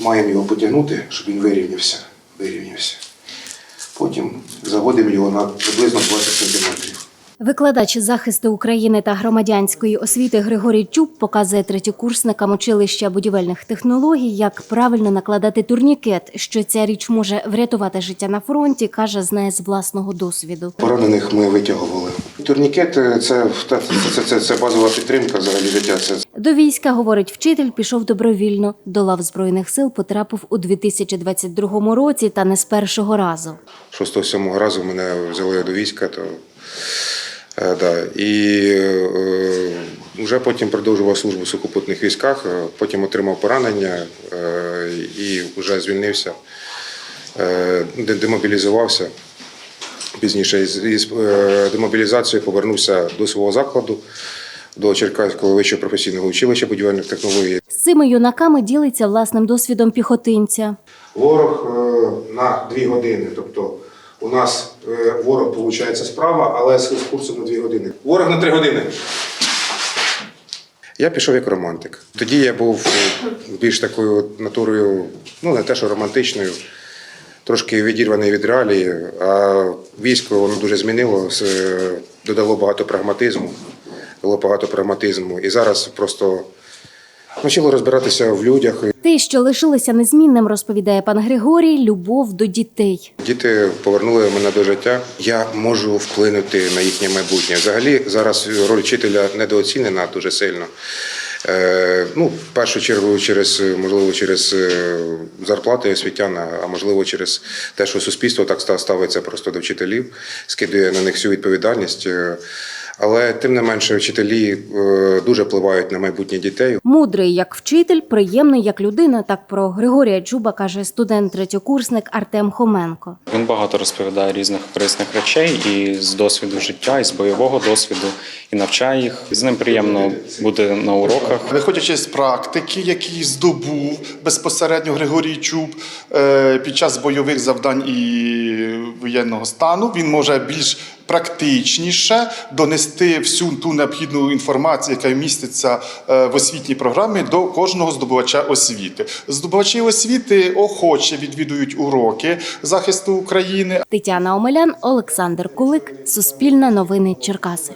маємо його потягнути, щоб він вирівнявся. вирівнявся. Потім заводимо його на приблизно 20 см. Викладач захисту України та громадянської освіти Григорій Чуб показує третєкурсникам училища будівельних технологій, як правильно накладати турнікет. Що ця річ може врятувати життя на фронті, каже, знає з власного досвіду. Поранених ми витягували. Турнікет е, це, це, це, це, це базова підтримка взагалі життя. Це До війська, говорить вчитель, пішов добровільно. До лав збройних сил потрапив у 2022 році та не з першого разу. 6-7 разу мене взяли до війська, то е, да. і е, вже потім продовжував службу в сухопутних військах, е, потім отримав поранення е, і вже звільнився, е, де- демобілізувався. Пізніше із, із е, демобілізацією повернувся до свого закладу, до Черкаського вищого професійного училища будівельних технологій. З цими юнаками ділиться власним досвідом піхотинця. Ворог е, на дві години. Тобто у нас е, ворог виходить справа, але з курсом на дві години. Ворог на три години. Я пішов як романтик. Тоді я був більш такою натурою, ну не те, що романтичною, трошки відірваний від реалії. А військо воно дуже змінило, е, додало багато прагматизму, дало багато прагматизму. І зараз просто почало розбиратися в людях. Те, що лишилося незмінним, розповідає пан Григорій, любов до дітей. Діти повернули мене до життя. Я можу вплинути на їхнє майбутнє. Взагалі зараз роль вчителя недооцінена дуже сильно. Е, ну, в першу чергу, через можливо, через е, зарплати освітяна, а можливо, через те, що суспільство так ставиться просто до вчителів, скидує на них всю відповідальність. Але тим не менше, вчителі е, дуже впливають на майбутнє дітей. Мудрий як вчитель, приємний як людина. Так про Григорія Чуба каже студент третьокурсник Артем Хоменко. Він багато розповідає різних корисних речей і з досвіду життя, і з бойового досвіду, і навчає їх. З ним приємно бути на уроках. Виходячи з практики, які здобув безпосередньо Григорій Чуб е, під час бойових завдань і воєнного стану, він може більш практичніше донести всю ту необхідну інформацію, яка міститься е, в освітній програмі, до кожного здобувача освіти. Здобувачі освіти охоче відвідують уроки захисту України, Тетяна Омелян, Олександр Кулик, Суспільне новини Черкаси.